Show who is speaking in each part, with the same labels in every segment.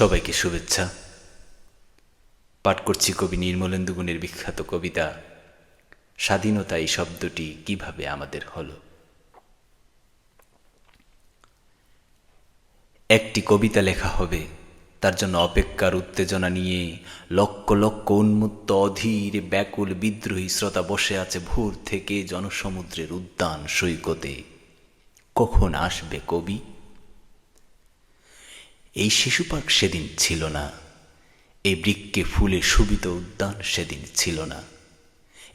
Speaker 1: সবাইকে শুভেচ্ছা। পাঠ করছি কবি নির্মলেন্দু গুণের বিখ্যাত কবিতা, স্বাধীনতা এই শব্দটি কীভাবে আমাদের হল? একটি কবিতা লেখা হবে, তার জন্য অপেক্ষার উত্তেজনা নিয়ে লক্ষ লক্ষ উন্মুক্ত অধীর, ব্যাকুল, বিদ্রোহী শ্রোতা বসে আছে ভোর থেকে জনসমুদ্রের উদ্যান সৈকতে। কখন আসবে কবি? এই শিশু পার্ক সেদিন ছিল না। এই বৃক্ষে ফুলে শোভিত উদ্যান সেদিন ছিল না।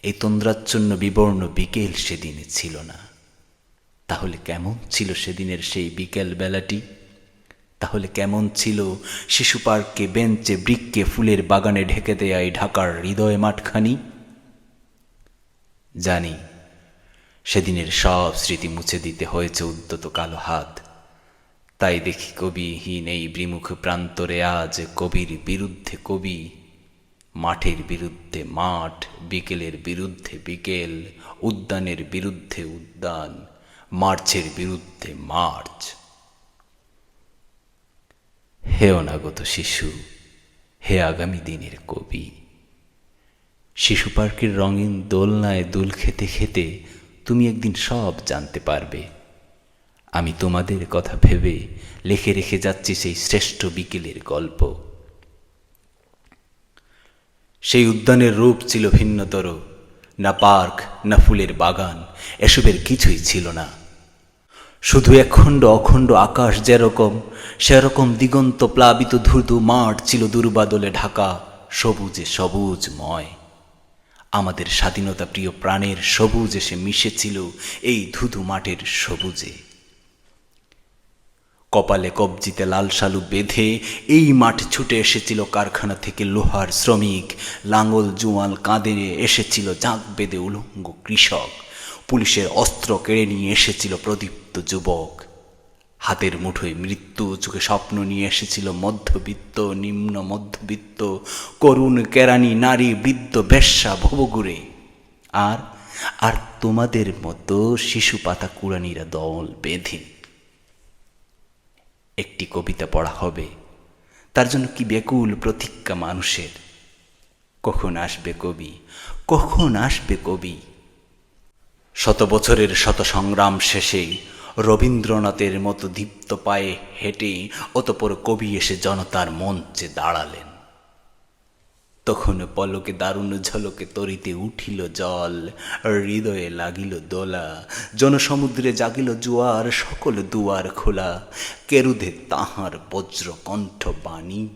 Speaker 1: এই তন্দ্রাচ্ছন্ন বিবর্ণ বিকেল সেদিন ছিল না। তাহলে কেমন ছিল সেদিনের সেই বিকেল বেলাটি? তাহলে কেমন ছিল শিশু পার্কে বেঞ্চে বৃক্ষে ফুলের বাগানে ঢেকে দেয়া এই ঢাকার হৃদয় মাঠখানি? জানি, সেদিনের সব স্মৃতি মুছে দিতে হয়েছে উদ্যত কালো হাত। তাই দেখি কবিহীন এই বিমুখ প্রান্তরে আজ কবির বিরুদ্ধে কবি। মাঠের বিরুদ্ধে মাঠ, বিকেলের বিরুদ্ধে বিকেল, উদ্যানের বিরুদ্ধে উদ্যান, মার্চের বিরুদ্ধে মার্চ। হে অনাগত শিশু, হে আগামী দিনের কবি। শিশু পার্কের রঙিন দোলনায় দুল খেতে খেতে তুমি একদিন সব জানতে পারবে। আমি তোমাদের কথা ভেবে লিখে রেখে যাচ্ছি সেই শ্রেষ্ঠ বিকেলের গল্প। সেই উদ্যানের রূপ ছিল ভিন্নতর, না পার্ক, না ফুলের বাগান, এসবের কিছুই ছিল না। শুধু একখণ্ড অখণ্ড আকাশ যেরকম, সেরকম দিগন্ত প্লাবিত ধুধু মাঠ ছিল দুর্বাদলে ঢাকা, সবুজে সবুজময় আমাদের স্বাধীনতা প্রিয় প্রাণের সবুজ এসে মিশেছিল এই ধুধু মাঠের সবুজে। কপালে কবজিতে লাল শালু বেঁধে এই মাঠ ছুটে এসেছিল কারখানা থেকে লোহার শ্রমিক। লাঙ্গল জুয়াল কাঁদে এসেছিল জাঁক বেঁধে উলঙ্গ কৃষক। পুলিশের অস্ত্র কেড়ে নিয়ে এসেছিল প্রদীপ্ত যুবক। হাতের মুঠোয় মৃত্যু, চোখে স্বপ্ন নিয়ে এসেছিল মধ্যবিত্ত, নিম্ন মধ্যবিত্ত, করুণ, কেরানি, নারী, বৃদ্ধ, বেশ্যা ভবগুরে আর আর তোমাদের মতো শিশু পাতা কুড়ানিরা দল বেঁধে একটি কবিতা পড়া হবে। তার জন্য কি বেকুল প্রতীক্ষা মানুষের? কখন আসবে কবি? কখন আসবে কবি? শত বছরের শত সংগ্রাম শেষে রবীন্দ্রনাথের মতো দীপ্ত পায়ে হেঁটে অতপর কবি এসে জনতার মঞ্চে দাঁড়ালেন। তখন পলকে দারুণ ঝলকে তরিতে উঠিল জল, হৃদয়ে লাগিল দোলা। জনসমুদ্রে জাগিল জোয়ার, সকল দুয়ার খোলা। কেরুধে তাহার বজ্র কণ্ঠ বাণী।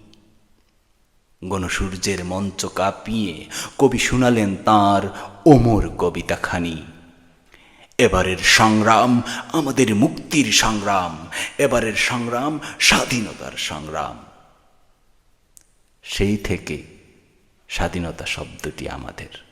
Speaker 1: গণসূর্যের মঞ্চ কাঁপিয়ে কবি শুনালেন তাঁর ওমর কবিতাখানি। এবারের সংগ্রাম আমাদের মুক্তির সংগ্রাম, এবারের সংগ্রাম স্বাধীনতার সংগ্রাম। সেই থেকে স্বাধীনতা শব্দটি আমাদের।